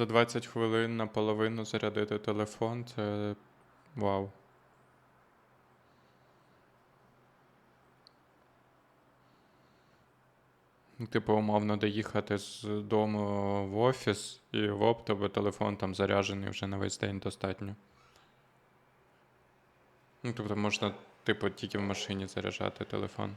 за 20 хвилин наполовину зарядити телефон це вау. Ну, типу, умовно, доїхати з дому в офіс і в тебе телефон там заряджений вже на весь день достатньо. Ну, тобто можна, типу, тільки в машині заряджати телефон.